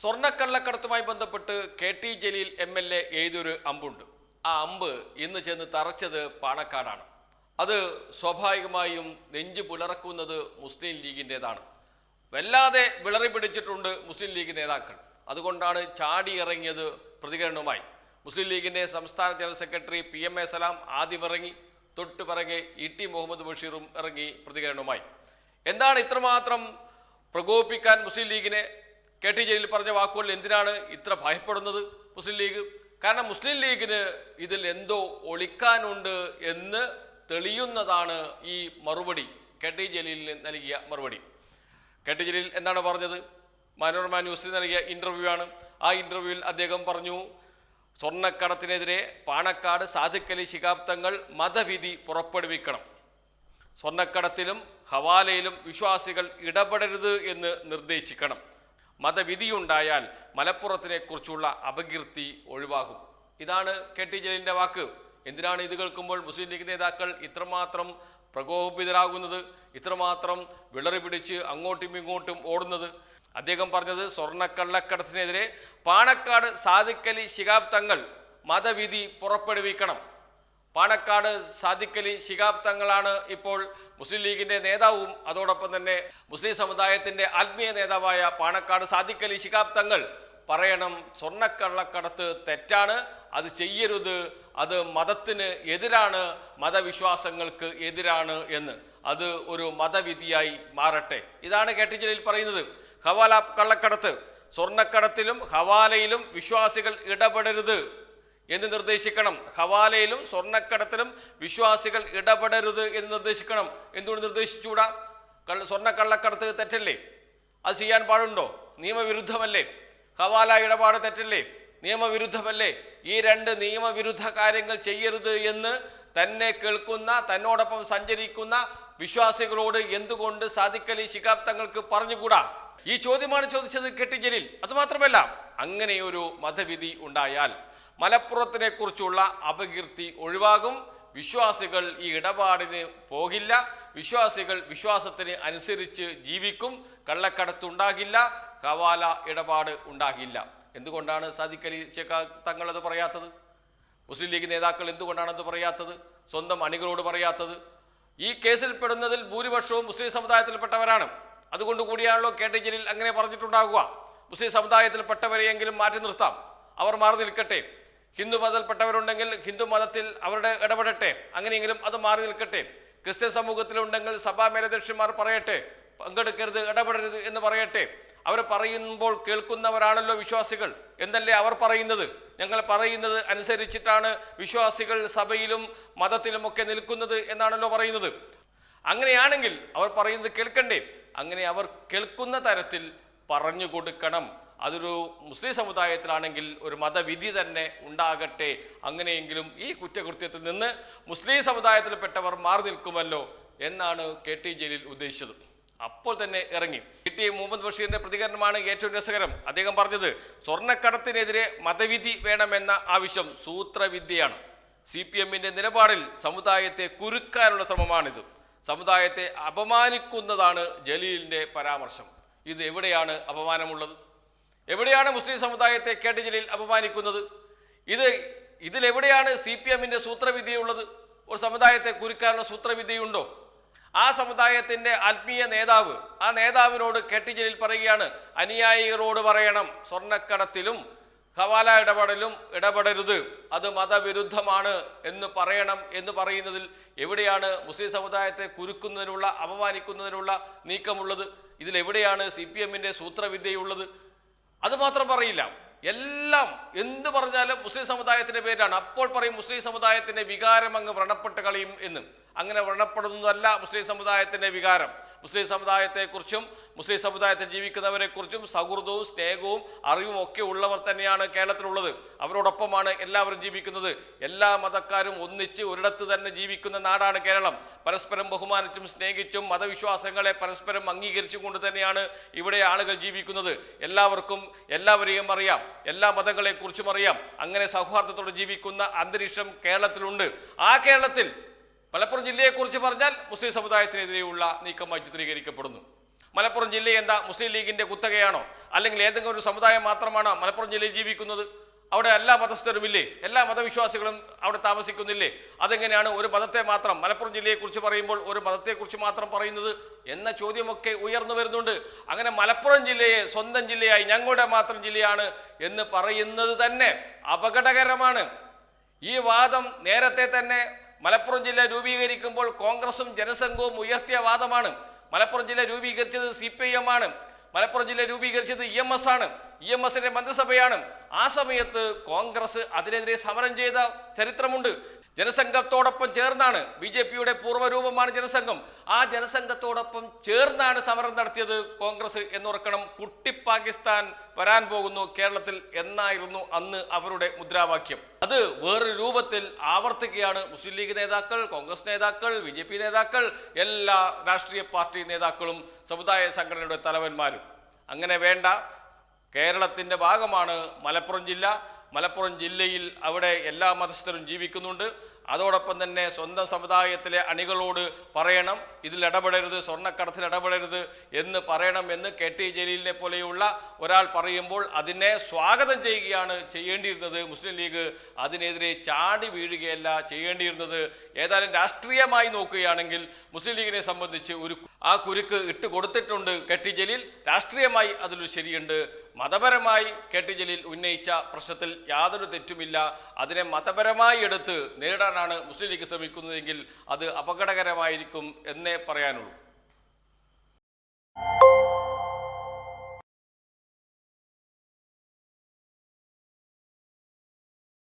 സ്വർണക്കള്ളക്കടത്തുമായി ബന്ധപ്പെട്ട് K T Jaleel M L A എഴുതിയൊരു അമ്പുണ്ട്. ആ അമ്പ് ഇന്ന് ചെന്ന് തറച്ചത് പാണക്കാടാണ്. അത് സ്വാഭാവികമായും നെഞ്ചു പുലർക്കുന്നത് മുസ്ലിം ലീഗിന്റെതാണ്. വല്ലാതെ വിളറി പിടിച്ചിട്ടുണ്ട് മുസ്ലിം ലീഗ് നേതാക്കൾ. അതുകൊണ്ടാണ് ചാടി ഇറങ്ങിയത് പ്രതികരണവുമായി. മുസ്ലിം ലീഗിന്റെ സംസ്ഥാന general secretary P M A Salam ആദ്യം ഇറങ്ങി തൊട്ടു പിറകെ ഇ ടി മുഹമ്മദ് ബഷീറും ഇറങ്ങി പ്രതികരണവുമായി. എന്താണ് ഇത്രമാത്രം പ്രകോപിപ്പിക്കാൻ മുസ്ലിം ലീഗിനെ കെ ടി ജലീൽ പറഞ്ഞ വാക്കുകളിൽ എന്തിനാണ് ഇത്ര ഭയപ്പെടുന്നത് മുസ്ലിം ലീഗ്? കാരണം മുസ്ലിം ലീഗിന് ഇതിൽ എന്തോ ഒളിക്കാനുണ്ട് എന്ന് തെളിയുന്നതാണ് ഈ മറുപടി. കെ ടി ജലീലിന് നൽകിയ മറുപടി. കെ ടി ജലീൽ എന്താണ് പറഞ്ഞത്? മനോരമ ന്യൂസിൽ നൽകിയ ഇന്റർവ്യൂ ആണ്. ആ ഇന്റർവ്യൂവിൽ അദ്ദേഹം പറഞ്ഞു സ്വർണക്കടത്തിനെതിരെ പാണക്കാട് സാധിക്കലി ശിഖാബ്ദങ്ങൾ മതവിധി പുറപ്പെടുവിക്കണം. സ്വർണക്കടത്തിലും ഹവാലയിലും വിശ്വാസികൾ ഇടപെടരുത് എന്ന് നിർദ്ദേശിക്കണം. മതവിധിയുണ്ടായാൽ മലപ്പുറത്തിനെ കുറിച്ചുള്ള അപകീർത്തി ഒഴിവാകും. ഇതാണ് കെ ടി ജലീലിന്റെ വാക്ക്. എന്തിനാണ് ഇത് കേൾക്കുമ്പോൾ മുസ്ലിം ലീഗ് നേതാക്കൾ ഇത്രമാത്രം പ്രകോപിതരാകുന്നത് ഇത്രമാത്രം വിളറി പിടിച്ച് അങ്ങോട്ടും ഇങ്ങോട്ടും ഓടുന്നത്? അദ്ദേഹം പറഞ്ഞത് സ്വർണക്കള്ളക്കടത്തിനെതിരെ പാണക്കാട് സാദിക്കലി ശിഹാബ് തങ്ങൾ മതവിധി പുറപ്പെടുവിക്കണം. പാണക്കാട് സാദിഖലി ശിഹാബ് തങ്ങളാണ് ഇപ്പോൾ മുസ്ലിം ലീഗിന്റെ നേതാവും അതോടൊപ്പം തന്നെ മുസ്ലിം സമുദായത്തിന്റെ ആത്മീയ നേതാവായ പാണക്കാട് സാദിഖലി ശിഹാബ് തങ്ങൾ പറയണം സ്വർണക്കള്ളക്കടത്ത് തെറ്റാണ് അത് ചെയ്യരുത് അത് മതത്തിന് എതിരാണ് മതവിശ്വാസങ്ങൾക്ക് എതിരാണ് എന്ന്. അത് ഒരു മതവിധിയായി മാറട്ടെ. ഇതാണ് കെ ടി പറയുന്നത്. ഹവാല കള്ളക്കടത്ത്. സ്വർണക്കടത്തിലും ഹവാലയിലും വിശ്വാസികൾ ഇടപെടരുത്. എന്ന് നിർദ്ദേശിക്കണം. ഹവാലയിലും സ്വർണക്കടത്തിലും വിശ്വാസികൾ ഇടപെടരുത് എന്ന് നിർദ്ദേശിക്കണം. എന്തുകൊണ്ട് നിർദ്ദേശിച്ചുകൂടാ? കള്ള സ്വർണക്കള്ളക്കടത്ത് തെറ്റല്ലേ? അത് ചെയ്യാൻ പാടുണ്ടോ? നിയമവിരുദ്ധമല്ലേ? ഹവാല ഇടപാട് തെറ്റല്ലേ? നിയമവിരുദ്ധമല്ലേ? ഈ രണ്ട് നിയമവിരുദ്ധ കാര്യങ്ങൾ ചെയ്യരുത് എന്ന് തന്നെ കേൾക്കുന്ന തന്നോടൊപ്പം സഞ്ചരിക്കുന്ന വിശ്വാസികളോട് എന്തുകൊണ്ട് സാദിക്കലി ശിഖാബ് തങ്ങൾക്ക് പറഞ്ഞുകൂടാ? ഈ ചോദ്യമാണ് ചോദിച്ചത് കെട്ടിജലിൽ അതുമാത്രമല്ല അങ്ങനെയൊരു മതവിധി ഉണ്ടായാൽ മലപ്പുറത്തിനെ കുറിച്ചുള്ള അപകീർത്തി ഒഴിവാകും. വിശ്വാസികൾ ഈ ഇടപാടിന് പോകില്ല. വിശ്വാസികൾ വിശ്വാസത്തിന് അനുസരിച്ച് ജീവിക്കും. കള്ളക്കടത്തുണ്ടാകില്ല. ഹവാല ഇടപാട് ഉണ്ടാകില്ല. എന്തുകൊണ്ടാണ് സാദിഖ് അലി തങ്ങളത് പറയാത്തത്? മുസ്ലിം ലീഗ് നേതാക്കൾ എന്തുകൊണ്ടാണത് പറയാത്തത്? സ്വന്തം അണികളോട് പറയാത്തത്? ഈ കേസിൽ പെടുന്നതിൽ ഭൂരിപക്ഷവും മുസ്ലിം സമുദായത്തിൽപ്പെട്ടവരാണ്. അതുകൊണ്ട് കൂടിയാണല്ലോ കെ ടി ജലീൽ അങ്ങനെ പറഞ്ഞിട്ടുണ്ടാകുക മുസ്ലിം സമുദായത്തിൽപ്പെട്ടവരെയെങ്കിലും മാറ്റി നിർത്താം. അവർ മാറി നിൽക്കട്ടെ. ഹിന്ദു മതത്തിൽപ്പെട്ടവരുണ്ടെങ്കിൽ ഹിന്ദു മതത്തിൽ അവരുടെ ഇടപെടട്ടെ അങ്ങനെയെങ്കിലും അത് മാറി നിൽക്കട്ടെ. ക്രിസ്ത്യൻ സമൂഹത്തിലുണ്ടെങ്കിൽ സഭാ മേലധ്യക്ഷന്മാർ പറയട്ടെ പങ്കെടുക്കരുത് ഇടപെടരുത് എന്ന് പറയട്ടെ. അവർ പറയുമ്പോൾ കേൾക്കുന്നവരാണല്ലോ വിശ്വാസികൾ. എന്നല്ലേ അവർ പറയുന്നത്? ഞങ്ങൾ പറയുന്നത് അനുസരിച്ചിട്ടാണ് വിശ്വാസികൾ സഭയിലും മതത്തിലും ഒക്കെ നിൽക്കുന്നത് എന്നാണല്ലോ പറയുന്നത്. അങ്ങനെയാണെങ്കിൽ അവർ പറയുന്നത് കേൾക്കണ്ടേ? അങ്ങനെ അവർ കേൾക്കുന്ന തരത്തിൽ പറഞ്ഞു കൊടുക്കണം. അതൊരു മുസ്ലിം സമുദായത്തിലാണെങ്കിൽ ഒരു മതവിധി തന്നെ ഉണ്ടാകട്ടെ. അങ്ങനെയെങ്കിലും ഈ കുറ്റകൃത്യത്തിൽ നിന്ന് മുസ്ലിം സമുദായത്തിൽപ്പെട്ടവർ മാറി നിൽക്കുമല്ലോ എന്നാണ് കെ ടി ജലീൽ ഉദ്ദേശിച്ചത്. അപ്പോൾ തന്നെ ഇറങ്ങി. കെ ടി മുഹമ്മദ് ബഷീറിന്റെ പ്രതികരണമാണ് ഏറ്റവും രസകരം. അദ്ദേഹം പറഞ്ഞത് സ്വർണക്കടത്തിനെതിരെ മതവിധി വേണമെന്ന ആവശ്യം സൂത്രവിദ്യയാണ്. സി പി എമ്മിന്റെ നിലപാടിൽ സമുദായത്തെ കുരുക്കാനുള്ള ശ്രമമാണിത്. സമുദായത്തെ അപമാനിക്കുന്നതാണ് ജലീലിന്റെ പരാമർശം. ഇത് എവിടെയാണ് അപമാനമുള്ളത്? എവിടെയാണ് മുസ്ലിം സമുദായത്തെ കെ ടി ജലീൽ അപമാനിക്കുന്നത്? ഇത് ഇതിലെവിടെയാണ് സി പി എമ്മിന്റെ സൂത്രവിദ്യയുള്ളത്? ഒരു സമുദായത്തെ കുരുക്കാനുള്ള സൂത്രവിദ്യയുണ്ടോ? ആ സമുദായത്തിന്റെ ആത്മീയ നേതാവ് ആ നേതാവിനോട് കെ ടി ജലീൽ പറയുകയാണ് അനുയായികളോട് പറയണം സ്വർണക്കടത്തിലും ഹവാല ഇടപെടലും ഇടപെടരുത് അത് മതവിരുദ്ധമാണ് എന്ന് പറയണം എന്ന് പറയുന്നതിൽ എവിടെയാണ് മുസ്ലിം സമുദായത്തെ കുരുക്കുന്നതിനുള്ള അപമാനിക്കുന്നതിനുള്ള നീക്കമുള്ളത്? ഇതിലെവിടെയാണ് സി പി എമ്മിന്റെ സൂത്രവിദ്യയുള്ളത്? അത് മാത്രം പറയില്ല. എല്ലാം എന്ത് പറഞ്ഞാലും മുസ്ലിം സമുദായത്തിന്റെ പേരാണ്. അപ്പോൾ പറയും മുസ്ലിം സമുദായത്തിന്റെ വികാരം അങ്ങ് വ്രണപ്പെട്ട് കളയും എന്ന്. അങ്ങനെ വ്രണപ്പെടുന്നതല്ല മുസ്ലിം സമുദായത്തിന്റെ വികാരം. മുസ്ലിം സമുദായത്തെക്കുറിച്ചും മുസ്ലിം സമുദായത്തിൽ ജീവിക്കുന്നവരെക്കുറിച്ചും സൗഹൃദവും സ്നേഹവും അറിവും ഒക്കെ ഉള്ളവർ തന്നെയാണ് കേരളത്തിലുള്ളത്. അവരോടൊപ്പമാണ് എല്ലാവരും ജീവിക്കുന്നത്. എല്ലാ മതക്കാരും ഒന്നിച്ച് ഒരിടത്ത് തന്നെ ജീവിക്കുന്ന നാടാണ് കേരളം. പരസ്പരം ബഹുമാനിച്ചും സ്നേഹിച്ചും മതവിശ്വാസങ്ങളെ പരസ്പരം അംഗീകരിച്ചും കൊണ്ട് തന്നെയാണ് ഇവിടെ ആളുകൾ ജീവിക്കുന്നത്. എല്ലാവർക്കും എല്ലാവരെയും അറിയാം. എല്ലാ മതങ്ങളെക്കുറിച്ചും അറിയാം. അങ്ങനെ സൗഹാർദ്ദത്തോടെ ജീവിക്കുന്ന അന്തരീക്ഷം കേരളത്തിലുണ്ട്. ആ കേരളത്തിൽ മലപ്പുറം ജില്ലയെക്കുറിച്ച് പറഞ്ഞാൽ മുസ്ലിം സമുദായത്തിനെതിരെയുള്ള നീക്കമായി ചിത്രീകരിക്കപ്പെടുന്നു. മലപ്പുറം ജില്ല എന്താ? മുസ്ലിം ലീഗിന്റെ കുത്തകയാണോ? അല്ലെങ്കിൽ ഏതെങ്കിലും ഒരു സമുദായം മാത്രമാണോ മലപ്പുറം ജില്ലയിൽ ജീവിക്കുന്നത്? അവിടെ എല്ലാ മതസ്ഥരുമില്ലേ? എല്ലാ മതവിശ്വാസികളും അവിടെ താമസിക്കുന്നില്ലേ? അതെങ്ങനെയാണ് ഒരു മതത്തെ മാത്രം മലപ്പുറം ജില്ലയെക്കുറിച്ച് പറയുമ്പോൾ ഒരു മതത്തെക്കുറിച്ച് മാത്രം പറയുന്നത് എന്ന ചോദ്യമൊക്കെ ഉയർന്നു വരുന്നുണ്ട്. അങ്ങനെ മലപ്പുറം ജില്ലയെ സ്വന്തം ജില്ലയായി ഞങ്ങളുടെ മാത്രം ജില്ലയാണ് എന്ന് പറയുന്നത് തന്നെ അപകടകരമാണ്. ഈ വാദം നേരത്തെ തന്നെ മലപ്പുറം ജില്ല രൂപീകരിക്കുമ്പോൾ കോൺഗ്രസും ജനസംഘവും ഉയർത്തിയ വാദമാണ്. മലപ്പുറം ജില്ല രൂപീകരിച്ചത് സി പി ഐ എം ആണ്. മലപ്പുറം ജില്ല രൂപീകരിച്ചത് ഇ എം എസ് ആണ്. ഇ എം എസിന്റെ മന്ത്രിസഭയാണ്. ആ സമയത്ത് കോൺഗ്രസ് അതിനെതിരെ സമരം ചെയ്ത ചരിത്രമുണ്ട്. ജനസംഘത്തോടൊപ്പം ചേർന്നാണ് ബി ജെ പിയുടെ പൂർവരൂപമാണ് ജനസംഘം. ആ ജനസംഘത്തോടൊപ്പം ചേർന്നാണ് സമരം നടത്തിയത് കോൺഗ്രസ് എന്നുറക്കണം കുട്ടി പാകിസ്ഥാൻ വരാൻ പോകുന്നു കേരളത്തിൽ എന്നായിരുന്നു അന്ന് അവരുടെ മുദ്രാവാക്യം. അത് വേറൊരു രൂപത്തിൽ ആവർത്തിക്കുകയാണ് മുസ്ലിം ലീഗ് നേതാക്കൾ കോൺഗ്രസ് നേതാക്കൾ ബി ജെ പി നേതാക്കൾ എല്ലാ രാഷ്ട്രീയ പാർട്ടി നേതാക്കളും സമുദായ സംഘടനയുടെ തലവന്മാരും. അങ്ങനെ വേണ്ട കേരളത്തിന്റെ ഭാഗമാണ് മലപ്പുറം ജില്ല. മലപ്പുറം ജില്ലയിൽ അവിടെ എല്ലാ മതസ്ഥരും ജീവിക്കുന്നുണ്ട്. അതോടൊപ്പം തന്നെ സ്വന്തം സമുദായത്തിലെ അണികളോട് പറയണം ഇതിൽ ഇടപെടരുത് സ്വർണക്കടത്തിൽ ഇടപെടരുത് എന്ന് പറയണം എന്ന് കെ ടി ജലീലിനെ പോലെയുള്ള ഒരാൾ പറയുമ്പോൾ അതിനെ സ്വാഗതം ചെയ്യുകയാണ് ചെയ്യേണ്ടിയിരുന്നത്. മുസ്ലിം ലീഗ് അതിനെതിരെ ചാടി വീഴുകയല്ല ചെയ്യേണ്ടിയിരുന്നത്. ഏതായാലും രാഷ്ട്രീയമായി നോക്കുകയാണെങ്കിൽ മുസ്ലിം ലീഗിനെ സംബന്ധിച്ച് ഒരു ആ കുരുക്ക് ഇട്ട് കൊടുത്തിട്ടുണ്ട് കെ ടി ജലീൽ. രാഷ്ട്രീയമായി അതിലൊരു ശരിയുണ്ട്. മതപരമായി കെ ടി ജലീൽ ഉന്നയിച്ച പ്രശ്നത്തിൽ യാതൊരു തെറ്റുമില്ല. അതിനെ മതപരമായി എടുത്ത് നേരിടാനാണ് മുസ്ലിം ലീഗ് ശ്രമിക്കുന്നതെങ്കിൽ അത് അപകടകരമായിരിക്കും എന്നേ പറയാനുള്ളൂ.